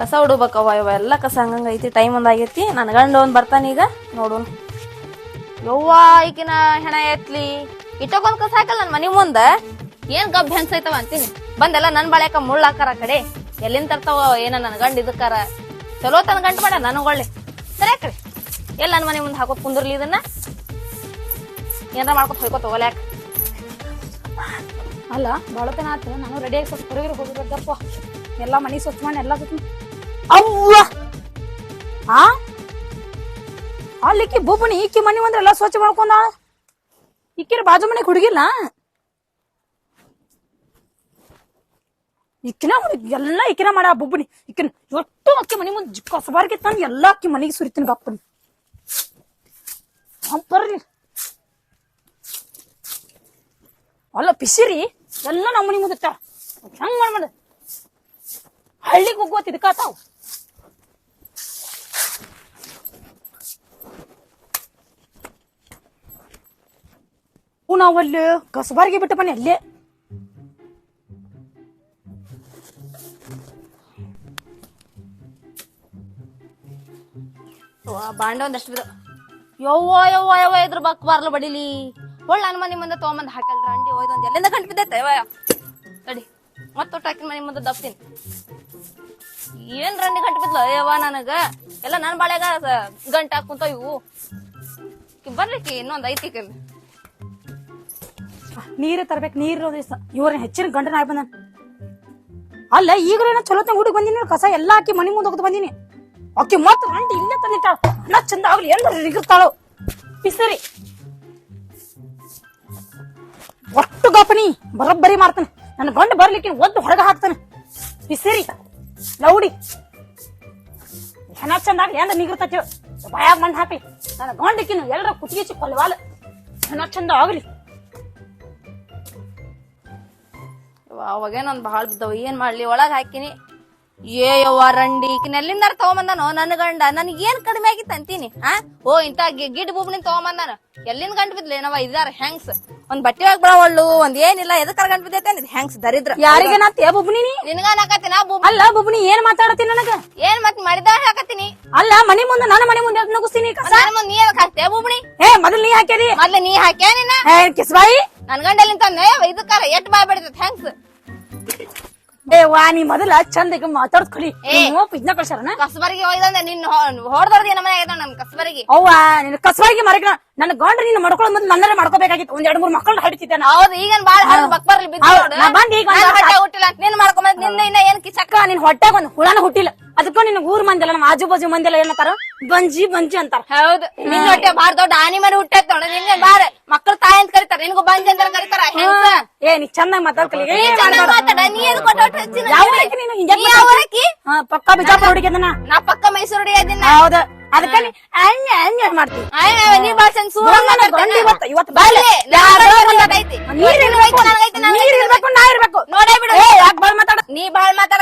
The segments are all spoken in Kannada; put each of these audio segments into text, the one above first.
ಕಸ ಹುಡುಬೇಕವ ಇವ. ಎಲ್ಲ ಕಸ ಹಂಗಂಗ ಐತಿ ಟೈಮ್ ಒಂದಾಗೈತಿ ಆಗೈತಿ. ನನ್ ಗಂಡ ಒಂದ್ ಬರ್ತಾನ ಈಗ. ನೋಡೋಣ. ಯವ್ವ, ಈಕಿನ ಹೆಣ ಎತ್ಲಿ. ಇಟ್ಟಕೊಂದ್ ಕಸ ಹಾಕಲ್ಲ ನನ್ ಮನಿ ಮುಂದ? ಏನ್ ಗಬ್ಬ ಹೆಂಗ್ಸೈತವ ಅಂತೀನಿ. ಬಂದೆಲ್ಲ ನನ್ ಬಾಳ್ಯಾಕ ಮುಳ್ಳ ಹಾಕಾರ ಕಡೆ. ಎಲ್ಲಿಂದ ತರ್ತಾವ ಏನ ನನ್ ಗಂಡ ಇದಕ್ಕಾರ ಚಲೋ ತನ್ ಗಂಟ ಮಾಡ ನನ್ ಒಳ್ಳೆ. ಸರಿ ಕಡೆ ಎಲ್ಲ ನನ್ ಮನೆ ಮುಂದೆ ಹಾಕೋ ಕುಂದ್ರಲಿ ಇದನ್ನ? ಏನಾರ ಮಾಡ್ಕೊತ ಹೋಯ್ಕೋತ ಹೋಗ್ಲ್ಯಾಕ ಅಲ್ಲ ಬಾಳತನ ಆತ. ನಾನು ರೆಡಿ ಆಗಿ ಸ್ವಲ್ಪ ಹೊರಗಿರ್ ಹೋಗಿರ್ಬೇಕಪ್ಪ ಎಲ್ಲಾ ಮನಿ ಸ್ವಚ್ಛ ಮಾಡಿ, ಎಲ್ಲಾ ಅವ್ವ! ಆ? ಅಲ್ಲಿಕ್ಕಿ ಬೊಬ್ಬನಿ ಈಕಿ ಮನೆ ಒಂದ್ರ ಎಲ್ಲ ಸ್ವಚ್ಛ ಮಾಡ್ಕೊಂಡ ಇಕ್ಕಿರ ಬಾಜು ಮನೆಗ್ ಹುಡುಗಿಲ್ಲ ಇಕ್ಕಿನ ಎಲ್ಲ ಇಕ್ಕಿನ ಮಾಡ ಬೊಬ್ಬನಿ ಇಕ್ಕಿನ ಒಟ್ಟು ಅಕ್ಕಿ ಮನೆ ಮುಂದೆ ಕಸಬಾರ್ಗೆ ತಂದು ಎಲ್ಲ ಅಕ್ಕಿ ಮನಿಗೆ ಸುರಿತೀನಿ ಬಪ್ಪನಿ ಬರ್ರಿ. ಅಲ್ಲ ಪಿಸಿರಿ, ಎಲ್ಲ ನಮ್ಮ ಮನಿ ಮುಂದಿಟ್ಟ ಹೆಂಗ್ ಮಾಡ್ಮಾಡ ಹಳ್ಳಿಗೆ ಹೋಗೋತ್ ಇದಕ್ಕಾತಾವ್ ನಾವಲ್ಲಿ ಕಸಬಾರಿಗೆ ಬಿಟ್ಟ ಮನೆ ಅಲ್ಲೇ. ಬಾಂಡ ಒಂದಷ್ಟು ಬಿದ ಯವ್ವ ಯವ್ವ ಯವ್ವ ಇದ್ರ ಬಕ್ ಬಾರ್ಲು ಬಡಿಲಿ. ಒಳ್ಳೆ ನನ್ನ ಮನೆ ಮುಂದೆ ತೊಗೊಂಬಂದ್ ಹಾಕಲ್ರ ಅಂಡಿ ಒಯ್ದೊಂದ್ ಎಲ್ಲಿಂದ ಕಂಡು ಬಿದ್ದೈತೆ ಯವ್ವ. ತಡಿ. ಮತ್ತೊಟ್ಟು ಹಾಕಿನ ಮನೆ ಮುಂದೆ ದಪ್ತೀನಿ. ಏನ್ ರಂಡಿ ಗಂಟು ಬಿದ್ಲ ಯವ್ವ ನನಗ. ಎಲ್ಲ ನನ್ ಬಾಳ್ಯಾಗ ಗಂಟು ಹಾಕುಂತ ಇವು. ಬರ್ಲಿಕ್ಕೆ ಇನ್ನೊಂದ್ ಐತಿ ಕಲ್ ನೀರೇ ತರ್ಬೇಕು, ನೀರು ಇವ್ರ ಹೆಚ್ಚಿನ ಗಂಡನ ಆಗಿ ಅಲ್ಲ ಈಗ ಚಲೋ ತಂಗ ಹುಡುಗಿ ಬಂದಿನಿ ಕಸ ಎಲ್ಲಾ ಹಾಕಿ ಮನಿ ಮುಂದೆ ಹೋಗ್ತಾ ಬಂದಿನಿ. ಅಕ್ಕಿ ಮತ್ತ ಗಂಟೆ ಇಲ್ಲೇ ತಂದಿಟ್ಟಾಳ ಅಣ್ಣ ಚಂದ ಆಗ್ಲಿ ಎಲ್ಲರೂ ರಿಗಿರ್ತಾಳು ಪಿಸರಿ ಒಟ್ಟು ಗಪನಿ ಬರೋಬ್ಬರಿ ಮಾಡ್ತಾನೆ. ನನ್ನ ಗಂಡ ಬರ್ಲಿಕ್ಕೆ ಒದ್ದು ಹೊರಗೆ ಹಾಕ್ತಾನೆ. ಪಿಸರಿ ಲೌಡಿ. ಹೆಣ ಚಂದ ಆಗ್ಲಿ ಎಂದ ನಿಗಿರ್ತೈತಿ. ಬಾಯಾಗ ಮಣ್ಣು ಹಾಕಿ. ನನ್ನ ಗಂಡಕ್ಕಿನ ಎಲ್ಲರ ಕುತ್ತಿಗೆ ಕೊಲ್ವಾಲ. ಹೆಣ ಚಂದ ಆಗ್ಲಿ. ಅವಾಗೇನೊಂದ್ ಭಾಳ ಬಿದ್ದವ. ಏನ್ ಮಾಡ್ಲಿ? ಒಳಗ್ ಹಾಕಿನಿ. ಏ ಯವ್ವ ರಂಡಿ. ಈಕಿನ ಎಲ್ಲಿಂದಾರ ತಗೊಂಬಂದಾನೋ? ನನ್ನ ಗಂಡ. ನನ್ಗ ಏನ್ ಕಡಿಮೆ ಆಗಿತ್ತು ಅಂತೀನಿ? ಆ? ಓ ಇಂತ ಗಿಡ್ ಬೂಬ್ನಿಂದ ತಗೊಂಬಂದಾನ. ಎಲ್ಲಿಂದ ಗಂಡ ಬಿದ್ಲೇನವ ಇದಾರ ಹೆಂಗ್ಸ್ ಒಂದ್ ಬಟ್ಟೆ ಒಳಗ್ ಬರವಳ್ಳು ಒಂದ್ ಏನಿಲ್ಲ ಎದಕ್ಕಾರ ಗಂಟ್ ಬಿದ್ದೈತೆ ಅಂದ್ ಹೆಂಗ್ಸ್ ದರಿದ್ರ. ಯಾರಿಗೆ ನಾ ತೇ ಬುಬ್ನಿ? ನಿನ್ಗ ನಾಕತ್ತೀನಿ ಅಲ್ಲ ಬುಬ್ನಿ ಏನ್ ಮಾತಾಡತ್ತೀನಿ ನನಗ? ಏನ್ ಮತ್ ಮಾಡಿದ ಹಾಕತ್ತೀನಿ? ಅಲ್ಲ ಮನಿ ಮುಂದೆ ನಾನು ಮನಿ ಮುಂದೆ ನುಗ್ಸಿನಿ ನಗುಸ್ತೀನಿ ನಾನು ಮುಂದ್ ನೀ ಹಾಕ್ತೇ ಹೇ ಏ ಮೊದಲ್ ನೀ ಹಾಕ್ಯಾರಿ ಮೊದ್ಲ ನೀ ಹಾಕ್ಯಾ ನಿನ್ನ? ಕಿಸ್ಬಾಯಿ? ನನ್ ಗಂಡ ಎಲ್ಲಿಂದ ತಂದೆ ಇದಕ್ಕಾರ ಎಟ್ ಬಾಯ್ ಥ್ಯಾಂಕ್ಸ್ ಏ ವಾ ನೀ ಮೊದಲ ಚಂದ ಮಾತಾಡ್ತ ಕಲಿ ಏ. ಇದ್ನ ಕಳ್ಸಾರನ ಕಸಬರಿಗೆ ಹೋಯ್ದಂದೆ ನಿನ್ ಹೊಡೆದವ್ರದ್ದು ಏನ ಮನೆ ಆಗೈತ ನಮ್ ಕಸಬರಿಗೆ. ಅವ್ವ ನಿನ್ನ ಕಸ್ಬಾಯಿಗೆ ಮರಕ ನನ್ನ ಗಂಡ ನೀನು ಮಾಡ್ಕೊಳ್ಳೋ ಮೊದ್ಲು ನನ್ನರೇ ಮಾಡ್ಕೋಬೇಕಾಗಿತ್ತು. ಒಂದ್ ಎರಡ್ ಮೂರ್ ಮಕ್ಕಳು ಹಡಿತಿದ್ದೆ ಹೌದು ಈಗನ್ ಬಾಳ ಹರಿದು ಬಕ್ಬರ್ಲಿ ಬಿದ್ದು ಬಂದ್ ಈಗ ನಾನ್ ಹೊಟ್ಟೆ ಹುಟ್ಟಿಲ್ಲ ನೀನ್ ಮಾಡ್ಕೊಂಬಂದ್ ನಿನ್ನ ಇನ್ನ ಏನ್ ಕಿಚಕ್ಕ ನಿನ್ ಹೊಟ್ಟೆಗೆ ಒಂದ್ ಹುಳನ ಹುಟ್ಟಿಲ್ಲ. ಅದಕ್ಕ ನಿನ್ ಊರ್ ಮಂದಿಲ್ಲ ನಮ್ಮ ಆಜು ಬಾಜು ಮಂದಿಲ್ಲ ಏನಂತಾರ? ಬಂಜಿ ಬಂಜಿ ಅಂತಾರ. ಹೌದು. ನಿನ್ನ ಹೊಟ್ಟೆ ದೊಡ್ಡ ಆನಿ ಮನೆ ಹುಟ್ಟೈತ್ ನೋಡ ಬಾಳ ಮಕ್ಕಳು ತಾಯಿ ಅಂತ ಕರೀತಾರ. ನಿನ್ಗೂ ಬಂಜಿ ಅಂತ ಕರೀತಾರ? ಏ ನೀ ಚೆನ್ನಾಗಿ ಮಾತಾಡ್ಕಲಿ. ನೀ ನೀ ನೀ ಪಕ್ಕ ಬಿಜಾಪುರ ಹುಡುಗಿ ಅದನ್ನ ನಾ ಪಕ್ಕ ಮೈಸೂರು ಹುಡುಗಿ ಹೌದು ಹೌದ. ಅದಕ್ಕ ನೀ ಅಣ್ಣ ನೀ ಬಾಳ ಚಂದ ಸೂರ ನನ್ನ ಇವತ್ತು ನೀರ್ ಇರ್ಬೇಕು, ನಾ ಇರ್ಬೇಕು. ನೋಡೇ ಬಿಡು. ಯಾಕ್ ಬಾಳ್ ಮಾತಾಡ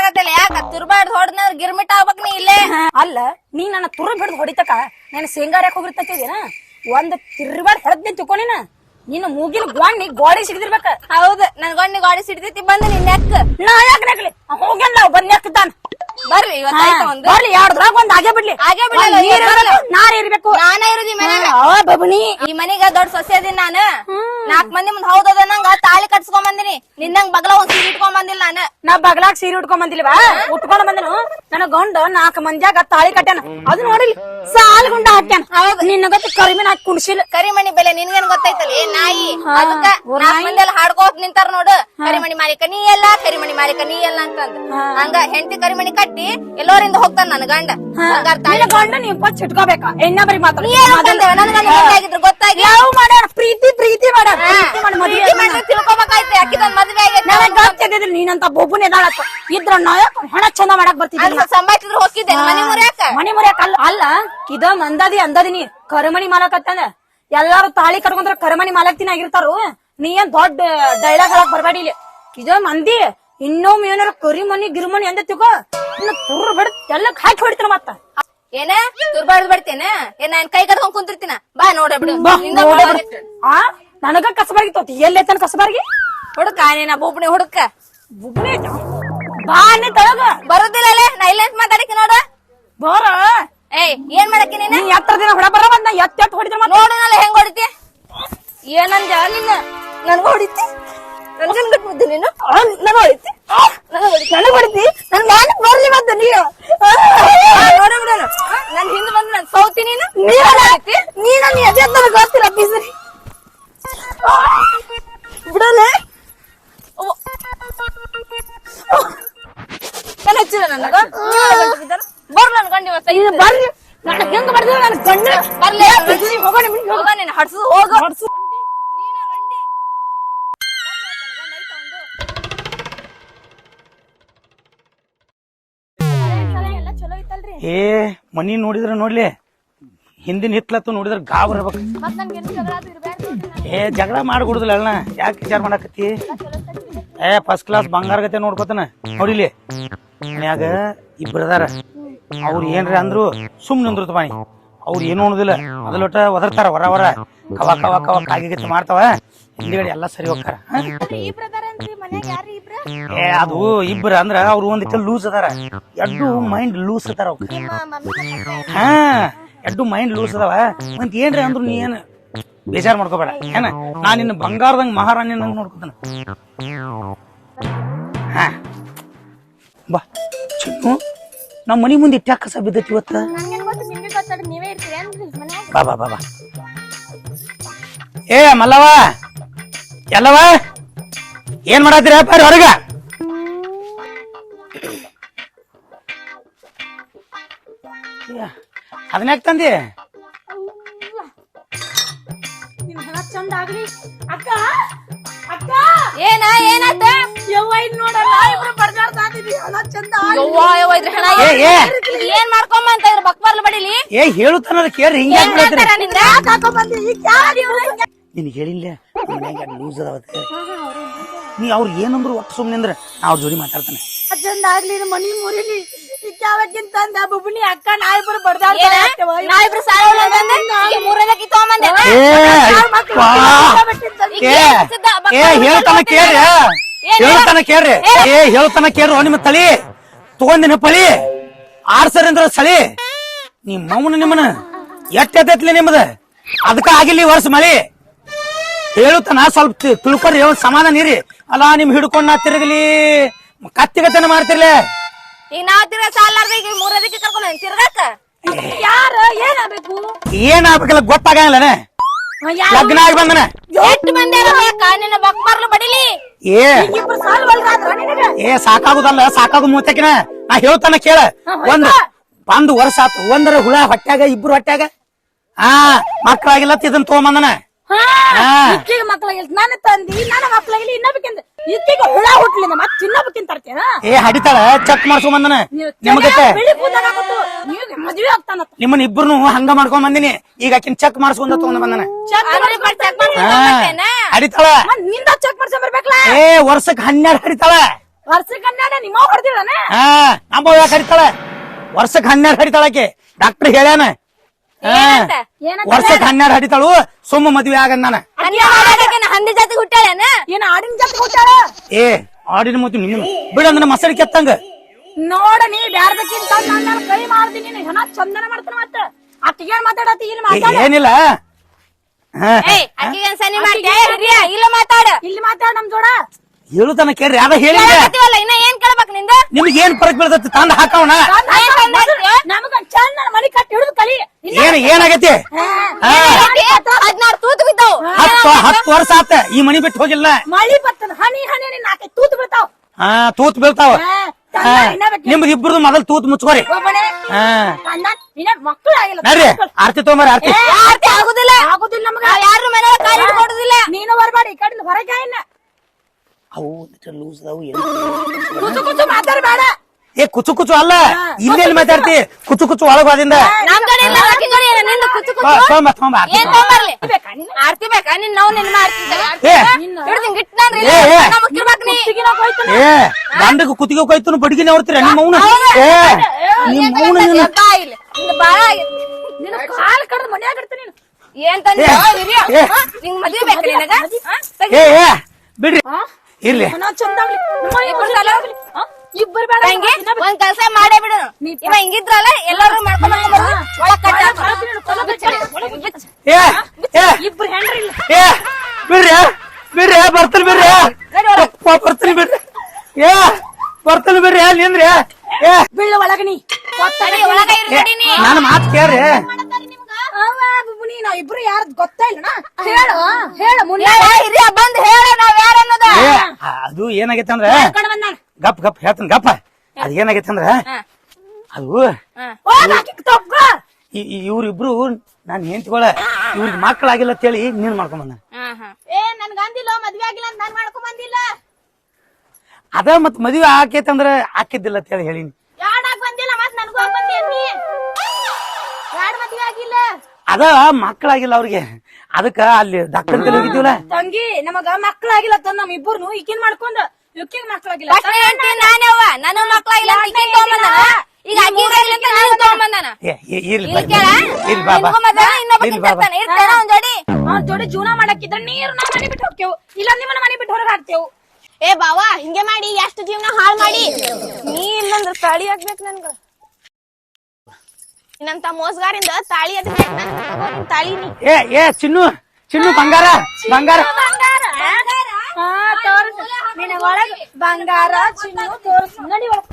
ಯಾಕ ಹೊಡ್ನ ಗಿರ್ಮಿಟ್ ಆಗ್ಬೇಕ್ ನೀ ಇಲ್ಲೇ. ಅಲ್ಲ, ನೀ ನನ್ನ ತುರು ಬಿಡ್ದು ಹೊಡಿತಕ ನಾನು ಶೇಂಗಾರ್ಯಾಕ ಏನ ಒಂದ್ ತಿರ್ಬಾಡ್ ಹೊಡೆದ್ ತಿಳ್ಕೊ ನೀನ. ನಿನ್ನ ಮೂಗಿನ ಗೋಣಿ ಗೋಡೆ ಸಿಡಿದಿರ್ಬೇಕ ಹೌದು ನನ್ ಗಂಡಿ ಗಾಡಿ ಸಿಡ್ತೈತಿ ಬಂದ ನಿನ್ ನೆಕ್ ನಾ ಯಾಕೆ ನಗ್ಲಿ ಹೋಗ್ಯಾನ ನಾವು ಬಂದ್ ನೆಕ್ತಾನ ಬರ್ರಿ ಇವತ್ತು ಆಯ್ತು ಒಂದು? ಬರ್ಲಿ ಎರಡ್ರಾಗ ಒಂದ್ ಆಗೇ ಬಿಡ್ಲಿ. ಹಾಗೆ ಬಿಡ್ಲಿ ನೀರ್ ಇವತ್ತು ಇರ್ಬೇಕು, ನಾರ್ ಇರ್ಬೇಕು. ನಾನ ಇರುದಿ ಮನ್ಯಾಗ ಬಬನಿ. ಈ ಮನಿಗ ದೊಡ್ಡ ಸೊಸೆ ಅದೀನಿ ನಾನು. ನಾಲ್ಕ್ ಮಂದಿ ಮುಂದ್ ಹೌದದ ನಂಗ ತಾಳಿ ಕಟ್ಸ್ಕೊಂಡ್ ಬಂದಿನಿ. ನಿನ್ನಂಗ್ ಬಗಲ ಒಂದ್ ಸೀರೆ ಇಟ್ಕೊಂಡ್ ಬಂದಿಲ್ಲ ನಾನು. ನಾ ಬಗ್ಲಾಗ್ ಸೀರೆ ಉಟ್ಕೊಂಡ್ ಬಂದಿಲ್ವಾ ಉಟ್ಕೊಂಡ್ ಬಂದನು. ನನ್ನ ಗಂಡ ನಾಲ್ಕ ಮಂದ್ಯಾಗ ತಾಳಿ ಕಟ್ಯಾನ. ಅದು ನೋಡಿಲಿ ಸಾಲ್ ಗುಂಡ ಹಾಕ್ಯಾನ. ನಿನ್ನ ಗತಿ ಕರಿಮಿನ ಹಾಕಿ ಕುಣಿಸಿಲ್ಲ ಕರಿಮಣಿ ಬೆಲೆ ನಿನ್ಗೇನ್ ಗೊತ್ತೈತಲ್ಲ ಏ ನಾಯಿ. ಅದಕ್ಕ ನಾಲ್ಕ್ ಮಂದಿ ಎಲ್ಲ ಹಾಡ್ಕೋತ್ ನಿಂತಾರ ನೋಡು. ಕರಿಮಣಿ ಮಾಲೀಕ ನೀ ಎಲ್ಲ ಕರಿಮಣಿ ಮಾಲೀಕ ನೀ ಎಲ್ಲ ಅಂತಂದ್. ಹಂಗ ಹೆಂಡತಿ ಕರಿಮಣಿ ಕಟ್ಟಿ ಎಲ್ಲೋರಿಂದ ಹೋಗ್ತಾನ ನನ್ ಗಂಡ. ಗಂಡ ನೀವು ಕೊಚ್ಚ ಇಟ್ಕೋಬೇಕ ನೀ ಏನ್ ಅನ್ಕೊಂಡೆ? ನನ್ ಗಂಡ ಹೆಂಗಾಗಿದ್ರು ಗೊತ್ತಾಗಿ ಯಾವ ಮಾಡ್ಯಾರ ಪ್ರೀತಿ ಪ್ರೀತಿ ಮಾಡ್ಯಾರ ಪ್ರೀತಿ ಮಾಡಿ ಪ್ರೀತಿ ಮಾಡ್ದೆ ತಿಳ್ಕೊಬೇಕಾಯ್ತು. ಅಕ್ಕಿದೊಂದ್ ಮದ್ವೆ ಆಗೈತೆ ನನಗ್ ನೀನಂತ ಬೊಬ್ಬುನ ಎದಾಳತ್ತ ಇದ್ರ ನಾಯಕ ಹಣ ಚಂದ ಮಾಡಕ್ ಬರ್ತೀನಿ ಸಂಬಾಯ್ತಿದ್ರು ಹೋಗಿದ್ದೆ ಮನಿ ಮುರಿಯಾಕ? ಮನಿ ಮುರಿಯಕ್ ಅಲ್ಲ. ಅಲ್ಲ ಇದ ಮಂದದಿ ಅಂದದಿನಿ ಕರಿಮಣಿ ಮಾಲಕತ್ತಂದ ಎಲ್ಲಾರು ತಾಳಿ ಕರ್ಕೊಂಡ್ರ ಕರಮಣಿ ಮಾಲಕ್ತಿನ ಆಗಿರ್ತಾರು. ನೀ ಏನ್ ದೊಡ್ಡ ಡೈಲಾಗ್ ಹೇಳಕ್ ಬರ್ಬೇಡಿ ಇಲ್ಲಿ. ಇದ ಮಂದಿ ಇನ್ನೊಮ್ಮೆ ಏನಾರ ಕರಿಮನಿ ಗಿರಿಮಣಿ ಅಂದ ತಿಗೋ ಇನ್ನು ತುರ್ ಬಿಡ್ ಎಲ್ಲಕ್ ಹಾಕಿ ಹೊಡಿತಾರ ಮತ್ತ. ಏನ? ತುರ್ಬಾರ್ದು ಬಿಡ್ತೇನ? ಏನ್ ನಾನ್ ಕೈ ಕಟ್ಕೊಂಡ್ ಕುಂತಿರ್ತೀನ. ಬಾ ನೋಡ ಬಿಡು. ಆ? ನನಗ ಕಸಬಾರ್ಗಿ ತೋತಿ. ಎಲ್ಲೈತನ ಕಸಬಾರ್ಗಿ? ಹುಡುಕ ನೀನ ಬೂಬ್ಣಿ ಹುಡುಕ. ಬುಬ್ಣಿ ಬಾ ನೀ ತಳಗ. ಬರುದಿಲ್ಲ ನಾ ಇಲ್ಲ ಅಂತ ಮಾತಾಡಕ್ಕೆ ನೋಡ. ಬೋರ. ಏಯ್ ಏನ್ ಮಾಡಕ್ಕೆ ನೀನ್? ನೀ ಎತ್ತರ ದಿನ ಹೊಡ ಬರ ಬಂದ ಎತ್ತ ಎತ್ತ ಹೊಡಿದ್ರ ಮತ್ತೆ? ನೋಡೋಣಲ್ಲ ಹೆಂಗ್ ಹೊಡಿತಿ? ಏನಂದ? ನಿನ್ನ ನನ್ಗ ಹೊಡಿತಿ? ನನ್ಗನ್ ಬಿಟ್ಬಿದ್ದೆ ನೀನು? ನನ್ ಹೊಡಿತಿ? ನನಗ್ ಹೊಡಿತಿ. ನನ್ ಮ್ಯಾಲಕ್ ಬರ್ಲಿ ಮತ್ತೆ ನೀ ನೋಡ ಬಿಡೋಣ. ನನ್ ಹಿಂದ್ ಬಂದ್ ನನ್ ಸೌತಿ ನೀನು? ಹೊಡಿತಿ? ನೀನ ನೀ ಅದೇ ನನಗ್ ಗೊತ್ತಿಲ್ಲ ಬೀಸರಿ ಬಿಡೋಣ. ಏನ್ ಹಚ್ಚಿದ ನನಗ ಬರ್ಲ ನನ್ ಗಂಡಿ ಇವತ್ತ ಇದು ಬರ್ರಿ. ನಾನು ಹೆಂಗ್ ಬರ್ದಿರ ನನ್ ಗಂಡ ಬರ್ಲಿ ಹೋಗೋಣ ಮನಿಗ್ ಹೋಗೋಣ. ಹೋಗ ನೀನು ಹಡ್ಸು ಹೋಗ. ಹೊಡ್ಸು. ಏ ಮನಿ ನೋಡಿದ್ರ ನೋಡ್ಲಿ. ಹಿಂದಿನ ಹಿತ್ಲತ್ತು ನೋಡಿದ್ರ ಗಾಬ್ ಇರ್ಬೇಕು ಏ ಜಗಳ ಮಾಡ್ಕೊಡುದಿಲ್ಲ ಅಲ್ಲ ಯಾಕೆ ವಿಚಾರ ಮಾಡಾಕತ್ತಿ? ಏ ಫಸ್ಟ್ ಕ್ಲಾಸ್ ಬಂಗಾರ ಗತೆ ನೋಡ್ಕೋತಾನ. ನೋಡಿಲಿ. ಮನ್ಯಾಗ ಇಬ್ಬರದಾರ ಅವ್ರು ಏನ್ರಿ ಅಂದ್ರು ಸುಮ್ ನಿಂದ್ರತ ಬಾಣಿ ಅವ್ರು ಏನು ಅನ್ನೋದಿಲ್ಲ. ಮೊದಲೊಟ್ಟ ಒದರ್ತಾರ ವರ ವರ. ಕವ ಕವ ಕವ ಕಾಗಿಗತ್ತೆ ಮಾಡ್ತಾವ. ಹಿಂದಿಗಡೆ ಎಲ್ಲ ಸರಿ ಹೋಗ್ತಾರ? ಏ ಅದು ಇಬ್ರ ಅಂದ್ರ ಅವ್ರು ಒಂದಿಟ್ಟು ಲೂಸ್ ಅದಾರ. ಎಡ್ಡು ಮೈಂಡ್ ಲೂಸ್ ಅದಾರ ಅವ್ಕ ಹಾ ಎಡ್ಡು ಮೈಂಡ್ ಲೂಸ್ ಅದಾವ. ಮತ್ ಏನ್ರಿ ಅಂದ್ರು ನೀ ಏನ್ ಬೇಜಾರ್ ಮಾಡ್ಕೋಬೇಡ. ಏನ? ನಾ ನಿನ್ನ ಬಂಗಾರದಂಗ ಮಹಾರಾಣಿ ನಂಗೆ ನೋಡ್ಕೊತಾನ. ಹಾ. ಬಾ. ಚಿನ್ನು. ನಮ್ಮ ಮನಿ ಮುಂದೆ ಇಟ್ಟ ಕಸ ಬಿದ್ದೈತಿ ಇವತ್ತ? ಬಾ ಬಾ ಬಾ ಬಾ. ಏ ಮಲ್ಲವ ಎಲ್ಲವ ಏನ್ ಮಾಡತ್ತೀರ? ಬರ್ರಿ ಹೊರಗ. ಅದನ್ನ ಯಾಕೆ ತಂದಿ? ಚಂದ ಆಗ್ಲಿ. ಅಕ್ಕ ಅಕ್ಕ. ಏನ ಏನಾತ? ಯವ್ವ ಇದ್ ನೋಡಲ್ಲ ಇಬ್ರು ಬಡ್ದಾಡ್ತಾ ಇದೀವಿ ಹೆಣ ಚಂದ ಆಗ್ಲಿ. ಯವ್ವ ಯವ್ವ ಇದ್ರ ಹೆಣ ಏ, ಏ. ಇದ್ ಏನ್ ಮಾಡ್ಕೊಂಬ ಅಂತ ಇದ್ರ ಬಕ್ಬರ್ಲ್ ಬಡಿಲಿ? ಏ ಹೇಳುತ್ತಾನ ಕೇಳ್ರಿ ಹಿಂಗ ಏನ್ ಹೇಳ್ತಾರ ನಿಂದ ಯಾಕ್ ಹಾಕೊಂಡ್ ಬಂದಿ? ಈಗ ಯಾರ್ ಇವ್ರು? ನಿನಗೆ ಹೇಳಿಲ್ಲ ಮನ್ಯಾಗ ಲೂಸ್ ಅದಾವ ಅದಕ್ಕೆ. ನೀ ಅವ್ರು ಏನಂದ್ರು ಒಟ್ಟು ಸುಮ್ಮನೆ ಅಂದ್ರೆ ನಾ ಅವ್ರ ಜೋಡಿ ಮಾತಾಡ್ತಾನೆ. ಚಂದ ಆಗ್ಲಿ ಇದು ಮನಿ ಮುರಿಲಿ. ಇಕ್ಯಾವಕ್ಕಿಂತ ಅಂದ ಬುಬ್ನಿ ಅಕ್ಕ ನಾ ಇಬ್ರು ಏನ? ಬಡ್ದಾಡ್ತಾ ಇರ್ತೇವ. ನಾ ಇಬ್ರು ಸಾಲ ಉಳ್ದಂದೆ ಈ ಮೂರದಕ್ಕೆ ತಗೊಂಬಂದೆ? ಏ ಅಯ್ಯಪ್ಪ. ಏ ಏ ಹೇಳ್ತಾನ ಕೇಳ್ರಿ. ಹೇಳ್ತಾನ ಕೇಳ್ರಿ. ಏ ಹೇಳ್ತಾನ ಕೇಳ್ರಿ ನಿಮ್ಮ ತಳಿ ತಗೊಂಡಿನ ಪಳಿ ಅಂದ್ರ ಸಳಿ ನಿಮ್ಮ ಮೌನ ನಿಮ್ಮನ ಎಷ್ಟ ಎತ್ತೈತ್ಲಿ ನಿಮ್ಮದ ಅದಕ್ಕ ಆಗಿಲ್ಲ ವರ್ಷ ಮಳಿ. ಹೇಳುತ್ತಾನ ಸ್ವಲ್ಪ ತಿಳ್ಕೊರಿ ಒಂದ್ ಸಮಾಧಾನ ಇರಿ. ಅಲ್ಲ ನಿಮ್ ಹಿಡ್ಕೊಂಡ್ ನಾ ತಿರುಗಲಿ. ಕತ್ತಿಗತನ ಮಾಡ್ತಿರ್ಲಿ. ಈಗ ನಾವ್ ತಿರ್ಗ ಸಾಲಾರ್ದ ಈಗ ಮೂರದಕ್ಕೆ ಕರ್ಕೊಂಡ್ ಬಂದ್ ತಿರ್ಗಾಕ? ಯಾರ? ಏನಾಗ್ಬೇಕು? ಏನ್ ಆಗ್ಬೇಕಲ್ಲ ಗೊತ್ತಾಗಂಗಿಲ್ಲನೆ. ಲಗ್ನ ಆಗಿ ಬಂದನ. ಎಷ್ಟು ಮಂದಿ ಅದಾರ ಬೇಕಾ ನಿನ್ನ ಬಕ್ಬರ್ಲು ಬಡಿಲಿ. ಏ. ಇಬ್ರು ನಿನಗ. ಏ ಸಾಕಾಗುದಲ್ಲ ಸಾಕಾಗು ಮೂತಕಿನ. ನಾ ಹೇಳ್ತಾನ ಕೇಳ. ಒಂದ್ ಒಂದ್ ವರ್ಷ ಆತು. ಒಂದರ ಹುಳ ಹೊಟ್ಯಾಗ ಇಬ್ರು ಹೊಟ್ಯಾಗ. ಆ ಮಕ್ಕಳಾಗಿಲ್ಲ ಇದನ್ ತಗೊಂಬಂದನ. ಇಕ್ಕಿಗೆ ಮಕ್ಳಾಗಿಲ್ ನನ್ನ ತಂದಿ ನನ್ನ ಮಕ್ಳಾಗಿಲ್ಲ ಇನ್ನೊಬ್ಬಕಿಂದ ಇಕ್ಕಿಗೆ ಹುಳ ಹುಟ್ಲಿಂದ ಮತ್ ಇನ್ನೊಬ್ಬಕಿಂತ ತರ್ತೇನ ಏ ಹಡಿತಾಳ ಚೆಕ್ ಮಾಡ್ಸ್ಕೊಂಡ್ ಬಂದನ? ನಿಮ್ಮನ್ ಬಿಳಿ ಕೂದಲ ಮದ್ವೆ ನಿಮ್ಮನ್ನ ಇಬ್ರು ಹಂಗ ಮಾಡ್ಕೊಂಡ್ ಬಂದಿನಿ. ಈಗ ಆಕಿನ್ ಚೆಕ್ ಮಾಡ್ಸ್ಕೊಂಡ ತಗೊಂಡ್ ಬಂದನ? ಹಡಿತಾಳ. ನಿಂದ ಚೆಕ್ ಮಾಡ್ಸೋ ಬರ್ಬೇಕಲ್ಲ ಏ ವರ್ಷಕ್ ಹನ್ನೆರಡು ಹಡಿತಾಳ. ವರ್ಷಕ್ಕೆ ಹನ್ನೆರಡು ನಿಮ್ಮ ಹೊಡೆದಿಡನೆ ಹಾ ನಮ್ಮ ಹಡಿತಾಳ? ವರ್ಷಕ್ ಹನ್ನೆರಡು ಹಡಿತಾಳಕ್ಕೆ ಆಕೆ. ಡಾಕ್ಟರ್ ಹೇಳ್ಯಾನ ಹಾ ಏನಂತ? ಏನಂತ ವರ್ಷಕ್ ಹನ್ನೆರಡು ಹಡಿತಾಳು ಸುಮ್ಮ ಮದ್ವೆ ಆಗನ್ ನಾನು. ಹಂದಿ ಜಾತಿ ಹುಟ್ಟಾಳೇನ ಏನ ಆಡಿನ ಜಾತಿ ಏ ಆಡಿನ ಮತ್ತೆ ನಿನ್ನ. ಬಿಡಂದ್ರ ಮಸಳಿ ಕೆತ್ತಂಗ. ನೋಡ ನೀ ಬ್ಯಾರ್ದಕ್ಕಿಂತ ನಾನು ಕೈ ಮಾಡ್ತೀನಿ ನೀನು. ಹೆಣ ಚಂದನ ಮಾಡ್ತಾನ ಮತ್ತ? ಅಕ್ಕಿಗೆ ಏನ್ ಮಾತಾಡತಿ ಇಲ್ಲಿ ಮಾತಾಡ. ಏನಿಲ್ಲ. ಸನಿ ಮಾಡ್ತೀಯ? ಇಲ್ಲ ಮಾತಾಡ. ಇಲ್ಲಿ ಮಾತಾಡ ನಮ್ ಜೋಡ. ಹೇಳುತ್ತಾನ ಕೇಳ್ರಿ. ಅದ ಹೇಳಿಲ್ಲ ಕೇಳಕತ್ತೀವಲ್ಲ ಇನ್ನ ಏನ್ ಕೇಳ್ಬೇಕು ನಿಂದ? ನಿಮ್ಗೆ ಏನ್ ಫರಕ್ ಬೀಳ್ತೈತಿ? ತಂದ ಹಾಕವಣ ಏನ್? ನಮಗ ಮನಿ ಕಟ್ಟಿ ಹಿಡಿದು ಕಲಿ. ಇನ್ನ- ಏನ್ ಏನಾಗೈತಿ? ಹಾ. ಹಾ, ಹದಿನಾರು ತೂತು ಬಿದ್ದವು. ಹತ್ತು ಹತ್ತು ವರ್ಷ ಆತ. ಈ ಮನಿ ಬಿಟ್ಟು ಹೋಗಿಲ್ಲ. ಮಳಿ ಬರ್ತದ ಹನಿ ಹನಿ ಹನಿ ನಾಲ್ಕೈ ತೂತು ಬೀಳ್ತಾವ ಹಾ ತೂತ್ ಬೀಳ್ತಾವ. ಹಾ, ಹಾ. ತಂದ ಇನ್ನೊಬ್ಬಾಕಿ. ನಿಮ್ದು ಇಬ್ರದು ಮೊದಲ್ ತೂತ್ ಮುಚ್ಕೋರಿ. ಒಬ್ಬನೇ. ಹಾ. ಮಕ್ಕಳು ಆಗಿಲ್ಲ. ನಡ್ರಿ ಆರ್ತಿ ತೊಗೊಂಬರ್ರಿ ಆರ್ತಿ. ಆಗುದಿಲ್ಲ. ಆಗುದಿಲ್ಲ ನಮಗ. ನಾವ್ ಯಾರು ಮನೆ ಕಾಲಿ ಹಿಡ್ಕೊಡುದಿಲ್ಲ ನೀನು ಬರಬೇಡ ಈ ಕಡೆಯಿಂದ ಹೊರಗೆ ಇನ್ನ. ಅವು ಲೂಸ್ ಕುಚು ಕುಚು ಮಾತಾಡಬೇಡ. ಏ ಕುಚು ಕುಚು ಅಲ್ಲ ಇನ್ನೆಲ್ಲಿ ಮಾತಾಡ್ತಿ? ಕುಚು ಕುಚು ಒಳಗೋದಿಂದ. ನಮ್ ಜೋಡಿ ಇಲ್ಲ ಆಕಿ ಇಲ್ಲ. ನಿಂದು ಆರ್ತಿ ಬೇಕಾ? ನಾವು ನಿನ್ನ ನಮ್ಮ ನೀ ಏ ಗಂಡಗ ಕುತ್ತಿಗೆ ಕೊಯ್ತು ಬಡಿಗಿನ ಹೊರ್ತೀರ ನಿಮ್ಮ ಮೌನ? ಏ ನಿಮ್ಮ ಮೌನ ನಿನ್ನ ಬಾಳ ನಿನ್ನ ಕಾಲ್ ಕಡ್ದು ನೀನು. ಏನ್ ತಂದೆ? ನಿಂಗ್ ಮದ್ವೆ ನಿನಗ? ಏ ಬಿಡ್ರಿ ಇರ್ಲಿ? ಇಬ್ಬರು ಬೇಡ. ಹಂಗೆ? ಒಂದ್ ಕೆಲ್ಸ ಮಾಡೇ ಬಿಡು. ಇವ ಹಿಂಗಿದ್ರಲ್ಲ ಎಲ್ಲಾರು ಬಿಡ್ರಿ ಬಿಡ್ರಿ ಬರ್ತೀನಿ ಬಿಡ್ರಿ ಬರ್ತೀನಿ ಬಿಡ್ರಿ. ಏ ಬರ್ತೀನಿ ಬಿಡ್ರಿ ನಿಂದ್ರಿ ಏ. ಬೀಳ ಒಳಗ ನೀ. ನಾನು ಒಳಗ ಇರು ನಡೀನಿ. ನನ್ನ ಮಾತು ಕೇಳ್ರಿ. ನಾವ್ ಇಬ್ರು ಯಾರ ಗೊತ್ತಾ ಇಲ್ಲಣ್ಣ ಹೇಳು. ಹೇಳು ಮುನಿ ಹೇಳ, ಹಿರಿಯ ಬಂದ್ ಹೇಳು ನಾವ್ ಯಾರ ಅನ್ನೋದ. ಏ ಅದು ಏನಾಗೈತೆ ಅಂದ್ರ? ಬಂದಾನ ಗಪ್ ಗಪ್ ಹೇಳ್ತೀನಿ ಗಪ್ಪ. ಅದ್ ಏನಾಗೈತೆ ಅಂದ್ರೆ? ಅದು ಹೋಗ್ ಆಕಿಗ್ ತಪ್ಪ ಇವ್ರಿಬ್ರು ನಾನ್ ಹೆಂಡ್ತಿಗಳ ಇವ್ರಿಗೆ ಮಕ್ಕಳಾಗಿಲ್ಲ ಅಂತೇಳಿ ನೀನ್ ಮಾಡ್ಕೊಂಡ್ ಬಂದ. ಏ ನನ್ಗ ಅಂದಿಲ್ಲ ಮದ್ವೆ ಆಗಿಲ್ಲ ಅಂತ ನಾನ್ ಮಾಡ್ಕೊಂಡ್ ಬಂದಿಲ್ಲ. ಅದ ಮತ್ ಮದ್ವೆ ಆಕೈತೆ ಹಾಕಿದ್ದಿಲ್ಲ ಆಕಿದ್ದಿಲ್ಲ ಅಂತೇಳಿ ಹೇಳಿನಿ. ಅದ ಮಕ್ಕಳಾಗಿಲ್ಲ ಅವ್ರಿಗೆ. ಅದಕ್ಕ ಅಲ್ಲಿ ಡಾಕ್ಟರ್ ಕಲಿ ಹೋಗಿದ್ದೀವಲ್ಲ? ತಂಗಿ ನಮಗ ಮಕ್ಕಳಾಗಿಲ್ಲ ತಂದ ನಮ್ ಇಬ್ಬರು ಈಕಿನ್ ಮಾಡ್ಕೊಂಡ ಇಕ್ಕಿಗ್ ಮಕ್ಕಳಾಗಿಲ್ಲ. ನಾನೇವ್ವ ಅಂತ ಈಕಿನ್ ತಗೊಂಬಂದಾನ? ಈಗ ಆಗಿಲ್ಲ ಅಂತ ನಾನು ತಗೊಂಬಂದಾನ? ಏ, ಏ, ಇರ್ಲಿ ಇಲ್ಲಿ ಬಾ, ಇರ್ಲಿ ಬಾ ಬಾ. ನಿನ್ಗೂ ಮದ್ವೆ ಇನ್ನೊಬ್ಬ ಇರ್ಲಿ ಬಾ ಬಾ. ಇರ್ತಾನೆ ಇರ್ತಾನ ಒಂದ್ ಜೋಡಿ? ಅವ್ರ ಜೋಡಿ ಜೀವನ ಮಾಡಕ್ಕಿದ್ರ ನೀರು ನಾವ್ ಮನೆ ಬಿಟ್ಟು ಹೋಗ್ತೇವು. ಇಲ್ಲ ನಿಮ್ಮನ್ನ ಮನೆ ಬಿಟ್ಟು ಹೊರಗೆ ಹಾಕ್ತೇವು. ಏ ಬಾವಾ ಹಿಂಗೆ ಮಾಡಿ ಎಷ್ಟು ಜೀವನ ಹಾಳ್ ಮಾಡಿ? ನೀ ಇಲ್ಲಂದ್ರ ತಾಳಿ ಆಗ್ಬೇಕು ನನ್ಗ. ಇನ್ನಂತ ಮೋಸ್ಗಾರಿಂದ ತಾಳಿ ತಗೋ ತಾಳಿ ನೀ ಏ ಏ ಚಿನ್ನು ಚಿನ್ನು ಬಂಗಾರ ಬಂಗಾರ. ಹಾ ತೋರ್ಸು. ನಿನ್ನ ಒಳಗ ಬಂಗಾರ ಚಿನ್ನು ತೋರ್ಸು. ನಡಿ ಒಳಗ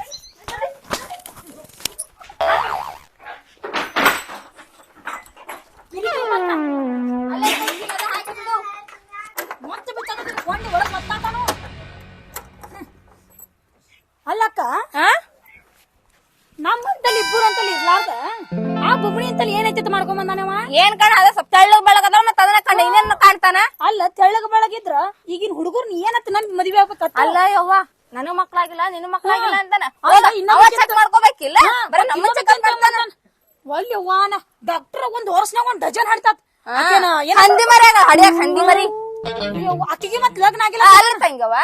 ಅಲ್ಲಕ್ಕ ನಮ್ಮಂತಲ್ಲಿ ಇಬ್ಬರು ಅಂತಲ್ಲಿ ಇರ್ಲಾರ್ದ. ಆ ಬುಬ್ಣಿ ಅಂತಲ್ಲಿ ಏನೈತಿ ಮಾಡ್ಕೊಂಡ್ ಬಂದಾನವ ಏನ್ ಕಣ ಅದ ಸ್ವಲ್ಪ ತೆಳ್ಳಗ್ ಬೆಳಗದ ಮತ್ತೆ ಅದನ್ನ ಕಂಡ ಇನ್ನೇನ್ ಕಾಣ್ತಾನ? ಅಲ್ಲ ತೆಳ್ಳಗ ಬೆಳಗಿದ್ರ ಈಗಿನ ಹುಡುಗರು ನೀ ಏನತ್ತ ನನ್ ಮದ್ವೆ ಆಗ್ಬೇಕತ್ತ? ಅಲ್ಲ ಯವ್ವ ನನಗ್ ಮಕ್ಳಾಗಿಲ್ಲ ನಿನ್ ಮಕ್ಳಾಗಿಲ್ಲ ಅಂತಾನ? ಚೆಕ್ ಮಾಡ್ಕೋಬೇಕಿಲ್ಲ? ಬರೀ ನಮ್ಮ ಚೆಕ್ ಮಾಡ್ತಾನ. ವಾನ ಡಾಕ್ಟರ್ ಒಂದ್ ವರ್ಷನಾಗ ಒಂದ್ ಡಜನ್ ಹಾಡ್ತಾತ್. ಹಂದಿ ಮರಿ ಹಡಿಯಾಕ ಹಂದಿ ಮರಿ. ಅಕ್ಕಿಗೆ ಮತ್ ಲಗ್ನ ಆಗಿಲ್ಲ ಅಲ್ಲ ತಂಗವ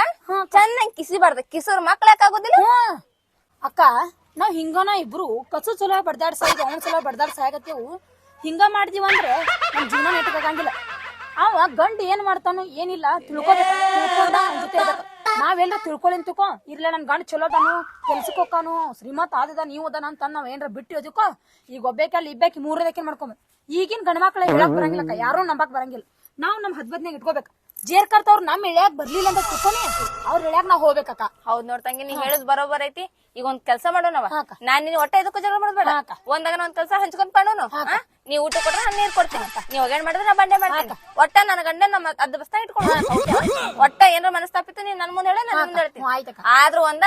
ಚೆನ್ನಾಗಿ ಕಿಸಿಬಾರ್ದ ಕಿಸೋರ್ ಮಕ್ಳ ಯಾಕಾಗೋದಿಲ್ಲ ಆಗೋದಿಲ್ಲ? ಅಕ್ಕ ನಾವ್ ಹಿಂಗನ ಇಬ್ರು ಕಸು ಚಲೋ ಬಡ್ದಾಡ್ ಅವ್ನ ಚಲೋ ಬಡ್ದಾಡ್ ಸಾಯಕತ್ತೇವು ಹಿಂಗ ಮಾಡ್ದೀವ ಅಂದ್ರೆ ನಮ್ ಜೀವನ ನೆಟ್ಕಾಗಂಗಿಲ್ಲ ಅವ ಗಂಡ ಏನ್ ಮಾಡ್ತಾನೋ ಏನಿಲ್ಲ, ತಿಳ್ಕೊಬೇಕು ನಾವೆಲ್ಲ ತಿಳ್ಕೊಳ್ಳಿ ತಿಳ್ಕೊ ಇರ್ಲ ನನ್ ಗಂಡ ಚಲೋ ಅದಾನು ಕೆಲ್ಸಕ್ಕೆ ಹೋಗಾನು ಶ್ರೀಮಂತ ಆದದ, ನೀವು ಅದಾನ ಅಂತ ನಾವ್ ಏನ್ರ ಬಿಟ್ಟು ಅದಕ್ಕೋ ಈಗ ಒಬ್ಬೇಕಲ್ಲಿ ಇಬ್ಬೇಕಿ ಮೂರದಕ್ಕೆ ಮಾಡ್ಕೊಂಬ. ಈಗಿನ ಗಂಡ ಮಕ್ಳ ಹೇಳಕ್ ಬರಂಗಿಲ್ಲ ಯಾರು ನಂಬಕ್ ಬರಂಗಿಲ್ಲ. ನಾವ್ ನಮ್ ಹದ್ಬದ್ನಾಗ ಇಟ್ಕೋಬೇಕು. ಜೇರ್ ಕರ್ತವ್ರು ನಮ್ ಇಳ್ಯಾಕ್ ಬರ್ಲಿಲ್ಲ ಅಂತ ತಿಳ್ಕೊನಿ ಅವ್ರ ಇಳ್ಯಾಕ್ ನಾವ್ ಹೋಗ್ಬೇಕ ಹೌದ್ ನೋಡ್ ತಂಗಿ ನೀ ಹೇಳುದ್ ಬರೋಬರ್ ಐತಿ. ಈಗ ಒಂದ್ ಕೆಲಸ ಮಾಡೋಣವ ಹಾಕ. ನಾನ್ ನಿನ್ ಹೊಟ್ಟೆ ಇದಕ್ಕೂ ಜಗಳ ಮಾಡ್ಬೇಡ ಹಾಕ. ಒಂದಾಗ ಒಂದ್ ಕೆಲ್ಸ ಹಂಚ್ಕೊಂಡ್ ಮಾಡೋನು ನೀ ಊಟ ಕೊಟ್ರೆ ನಾನ್ ನೀರ್ ಕೊಡ್ತೀನಿ. ನೀ ಒಗ್ಗರಣೆ ಮಾಡಿದ್ರೆ ನಾ ಬಂಡೆ ಮಾಡ್ತೀನಿ. ಒಟ್ಟ ನನ್ನ ಗಂಡ ನಮ್ಮ ಅದ್ ಬಸ್ತಾ ಇಟ್ಕೊಂಡು ಒಟ್ಟ ಏನಾರ ಮನಸ್ತಾಪಿತ್ತು ನೀನ್ ನನ್ ಮುಂದೆ ಹೇಳ ನಾನು ಮುಂದೆ ಹೇಳ್ತೀನಿ. ಆಯ್ತಕ್ಕ. ಆದ್ರೂ ಒಂದ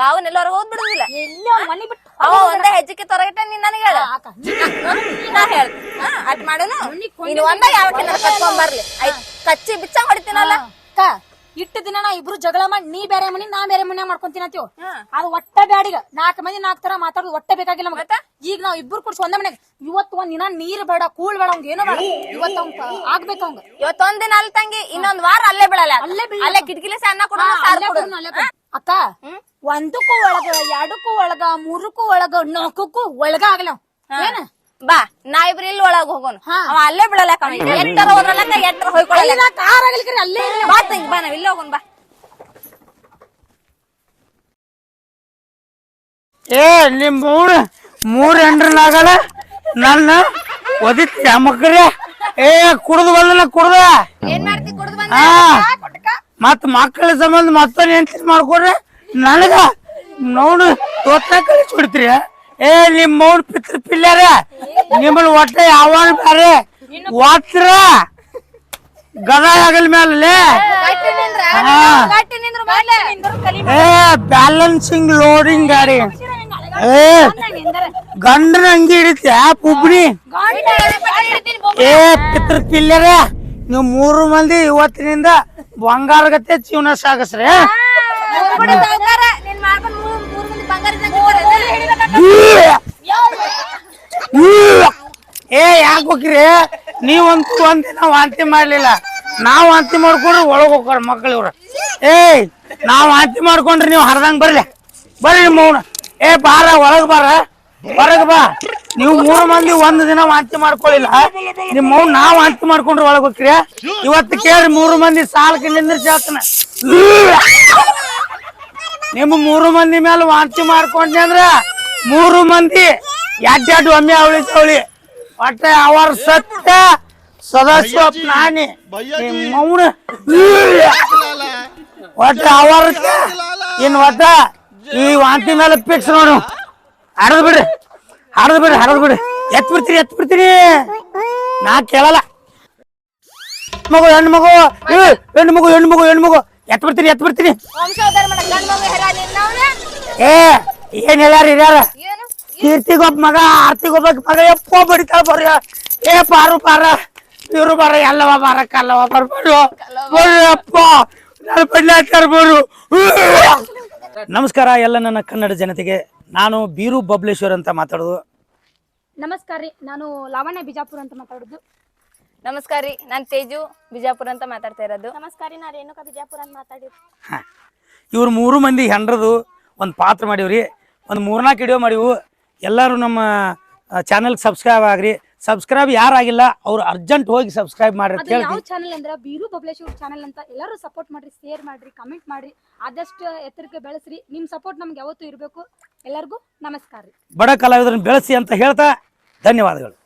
ಬಾವನ್ ಎಲ್ಲಾರು ಹೋದ್ ಬಿಡುದಿಲ್ಲ. ಎಲ್ಲಿ ಅವ್ನ ಮನಿ ಬಿಟ್ಟು ಅವ ಒಂದ ಹೆಜ್ಜಿಗೆ ತೊರಗಿಟ್ಟ ನೀನ್ ನನಗೆ ಹೇಳ. ನಾ ಹೇಳ್ತೀನಿ. ಹಾ, ಅಟ್ ಮಾಡೋನು. ನೀನ್ ಒಂದ ಯಾವ ಕತ್ಕೊಂಡ್ ಬರ್ಲಿ. ಆಯ್ತ್. ಕಚ್ಚಿ ಬಿಚ್ಚ ಹೊಡಿತೀನಲ್ಲ ಅಕ್ಕ ಇಟ್ಟು ದಿನ ನಾ ಇಬ್ರು ಜಗಳ ಮಾಡಿ ನೀ ಬೇರೆ ಮನಿ ನಾ ಬೇರೆ ಮನೆ ಮಾಡ್ಕೊಂತೀನಿ ಅಂತೀವ್ ಹಾ. ಅದು ಒಟ್ಟ ಬ್ಯಾಡಿಗ ನಾಲ್ಕು ಮಂದಿ ನಾಲ್ಕು ತರ ಮಾತಾಡೋದು ಒಟ್ಟ ಬೇಕಾಗಿಲ್ಲ ಮಗತ್ತ ಈಗ ನಾವ್ ಇಬ್ರು ಕುಡ್ಸಿ ಒಂದೇ ಮನೆಗೆ. ಇವತ್ತು ಒಂದ್ ದಿನ ನೀರ್ ಬೇಡ ಕೂಳ್ ಬೇಡ ಅವ್ನ್ ಏನೋ ಬೇಡ. ಇವತ್ತು ಅವ್ನ್ ಆಗ್ಬೇಕು ಅವಂಗ ಇವತ್ತೊಂದ್ ದಿನ ಅಲ್ಲಿ ತಂಗಿ ಇನ್ನೊಂದ್ ವಾರ ಅಲ್ಲೇ ಬಿಡಲ್ಲ ಅಲ್ಲೇ. ಅಲ್ಲೇ ಕಿಟಕಿಲಿ ಸಣ್ಣ ಕೊಡ ಅಕ್ಕ ಒಂದಕ್ಕೂ ಒಳಗ ಎರಡಕ್ಕೂ ಒಳಗ ಮೂರಕ್ಕೂ ಒಳಗ ನಾಲ್ಕಕ್ಕೂ ಒಳಗ ಆಗಲ್ಲ. ಅವ. ಏನ? ಬಾ ನಾ ಇಬ್ರು ಇಲ್ಲಿ ಒಳಗ್ ಹೋಗೋನು. ಹಾ. ಅವ ಅಲ್ಲೇ ಬಿಡಲ್ಲ ಹೋಯ್ಕೊಳ್ಳಲ್ಲ ಕಾರ್ ಅಲ್ಲೇ ಇರ್ಲಿ. ಬಾ ತಂಗಿ ಬಾ ನಾವ್ ಇಲ್ಲಿ ಹೋಗೋಣ ಬಾ. ಏ ನಿಮ್ ಮೂರ್ ಮೂರ್ ಎಂಡ್ರನಾಗಲ್ಲ ನನ್ನ ಒದಿತ್ ಮಕ್ಕಳ್ರೆ ಏ ಕುಡ್ದು ಬಂದನ ಕುಡ್ದ. ಏನ್ ಮಾಡ್ತಿ ಕುಡ್ದು ಬಂದ? ಹಾ. ಮತ್ ಮಕ್ಕಳ ಸಂಬಂಧ ಮತ್ತೊಂದ್ ಎಂತ ಮಾಡ್ಕೊಡ್ರಿ. ನನಗ ನೋಡು ತೋತ ಕಳಿಸಿ ಬಿಡ್ತೀರಿ ಏ ನಿಮ್ ಮೌನ್ ಪಿತ್ರ ಪಿಲ್ಲಾರ ನಿಮ್ಮನ್ನ ಒಟ್ಟ ಯಾವಾಗ ಬ್ಯಾರೆ? ಒಟ್ರ? ಗದ ಆಗಲ್ ಮೇಲೆ. ಏ ಬ್ಯಾಲೆನ್ಸಿಂಗ್ ಲೋಡಿಂಗ್ ಗಾಡಿ. ಏ ಗಂಡನ ಅಂಗಿ ಹಿಡಿತ್ಯಾ ಪುಬ್ಣಿ ಏ ಪಿತ್ರ ಪಿಲ್ಲರ ನೀವು ಮೂರು ಮಂದಿ ಇವತ್ತಿನಿಂದ ಬಂಗಾರ ಗತೆ ಜೀವನ ಸಾಗಸ್ರಿ ಏ, ಯಾಕೆ ಹೋಗ್ರಿ? ನೀವಂತೂ ಒಂದಿನ ವಾಂತಿ ಮಾಡ್ಲಿಲ್ಲ. ನಾವ್ ವಾಂತಿ ಮಾಡ್ಕೊಂಡ್ರೆ ಒಳಗ್ ಹೋಗ್ತಾರ ಮಕ್ಳು ಇವ್ರ. ಏಯ್, ನಾವ್ ವಾಂತಿ ಮಾಡ್ಕೊಂಡ್ರೆ ನೀವು ಹರ್ದಂಗ್ ಬರ್ಲಿ. ಬರ್ರಿ ನಿಮ್ಮ ಏ, ಬಾರ, ಒಳಗ್ ಬಾರ. ಹೊರಗ್ ಬಾ. ನೀವು ಮೂರು ಮಂದಿ ಒಂದ್ ದಿನ ವಾಂತಿ ಮಾಡ್ಕೊಳ್ಳಿಲ್ಲ ನಿಮ್ಮ ನಾವು ನಾವ್ ವಾಂತಿ ಮಾಡ್ಕೊಂಡ್ರೆ ಒಳಗ್ ಹೋಗ್ರಿ ಇವತ್ತು ಕೇಳ್ರಿ ಮೂರು ಮಂದಿ ಸಾಲಕ್ಕೆ ನಿಂದ್ರಿಸಿ ಆತನ. ನಿಮ್ಮ ಮೂರು ಮಂದಿ ಮೇಲೆ ವಾಂತಿ ಮಾಡ್ಕೊಂಡೆ ಅಂದ್ರ ಮೂರು ಮಂದಿ ಎಡ್ ಎಡ್ ಒಮ್ಮೆ ಅವಳಿ ತವಳಿ ಒಟ್ಟ ಅವರ ಸತ್ಯ ಸದಸ್ಯ ನಾನಿ ಮೌನ. ಒಟ್ಟ ಅವರ ಇನ್ ಒಟ್ಟ ಈ ವಾಂತಿ ಮೇಲೆ ಪಿಕ್ಸ್ ನೋಡು. ಹರದ್ ಬಿಡ್ರಿ. ಹರದ್ ಬಿಡ್ರಿ ಹರದ್ ಬಿಡ್ರಿ. ಎತ್ ಬಿಡ್ತೀರಿ ಎತ್ ಬಿಡ್ತೀರಿ ನಾ ಕೇಳಲ್ಲ. ಮಗು ಹೆಣ್ಣು ಮಗು. ಹೆಣ್ಣು ಮಗು ಹೆಣ್ಣು ಮಗು ಹೆಣ್ಣು ಮಗು. ಎತ್ ಬಿಡ್ತೀರಿ ಎತ್ ಬಿಡ್ತೀರಿ ವಂಶೋದ್ಧಾರ ಮಾಡಕ್ ಗಂಡ್ ಮಗ ಹೆರ ನಿನ್ನವ್ನ? ಏ ಏನ್ ಹೇಳ್ಯಾರ ಹಿರಿಯಾರ? ಏನು? ಕೀರ್ತಿಗೊಬ್ಬ ಮಗ ಆರ್ತಿಗೊಬ್ಬ ಮಗ ಎಪ್ಪೋ ಬಡಿತಾಳ ಬರ್ರಿ. ಏ ಪಾರು ಪಾರ. ಇವ್ರು ಬಾರ ಎಲ್ಲವ ಬಾರ ಕಲ್ಲವ ಬರ್ಬಾರು ಬರ್ರಿ. ಅಪ್ಪ. ನಾನು ಬಡ್ಲಾಚಾರ ಬರು ನಮಸ್ಕಾರ ಎಲ್ಲ ನನ್ನ ಕನ್ನಡ ಜನತೆಗೆ. ನಾನು ಬೀರು ಬಬ್ಲೇಶ್ವರ್ ಅಂತ ಮಾತಾಡೋದು. ನಮಸ್ಕಾರ ರೀ ನಾನು ಲಾವಣ್ಯ ಬಿಜಾಪುರ ಅಂತ ಮಾತಾಡೋದು. ನಮಸ್ಕಾರ ರೀ ನಾನು ತೇಜು ಬಿಜಾಪುರ ಅಂತ ಮಾತಾಡ್ತಾ ಇರೋದು. ನಮಸ್ಕಾರ ರೀ ನಾ ರೇಣುಕಾ ಬಿಜಾಪುರ ಅಂತ ಹಾ. ಇವ್ರು ಮೂರು ಮಂದಿ ಹೆಂಡ್ರದು ಒಂದು ಪಾತ್ರ ಮಾಡಿವ್ರಿ. ಒಂದು ಮೂರ್ನಾಲ್ಕು ವಿಡಿಯೋ ಮಾಡಿವು. ಎಲ್ಲರೂ ನಮ್ಮ ಚಾನಲ್ಗೆ ಸಬ್ಸ್ಕ್ರೈಬ್ ಆಗ್ರಿ. ಸಬ್ಸ್ಕ್ರೈಬ್ ಯಾರಾಗಿಲ್ಲ ಅವ್ರು ಅರ್ಜೆಂಟ್ ಹೋಗಿ ಸಬ್ಸ್ಕ್ರೈಬ್ ಮಾಡ್ರಿ ಅಂತ ಅದು ಯಾವ ಹೇಳ್ತೀನಿ ಚಾನಲ್ ಅಂದ್ರೆ ಬೀರು ಬಬ್ಲೇಶ್ವರ್ ಚಾನಲ್ ಅಂತ ಎಲ್ಲರೂ ಸಪೋರ್ಟ್ ಮಾಡ್ರಿ ಶೇರ್ ಮಾಡ್ರಿ ಕಮೆಂಟ್ ಮಾಡ್ರಿ. ಆದಷ್ಟು ಎತ್ತರಕ್ಕೆ ಬೆಳೆಸ್ರಿ. ನಿಮ್ ಸಪೋರ್ಟ್ ನಮ್ಗೆ ಯಾವತ್ತೂ ಇರಬೇಕು. ಎಲ್ಲರಿಗೂ ನಮಸ್ಕಾರ ರೀ. ಬಡ ಕಲಾವಿದರನ್ನ ಬೆಳೆಸಿ ಅಂತ ಹೇಳ್ತಾ ಧನ್ಯವಾದಗಳು.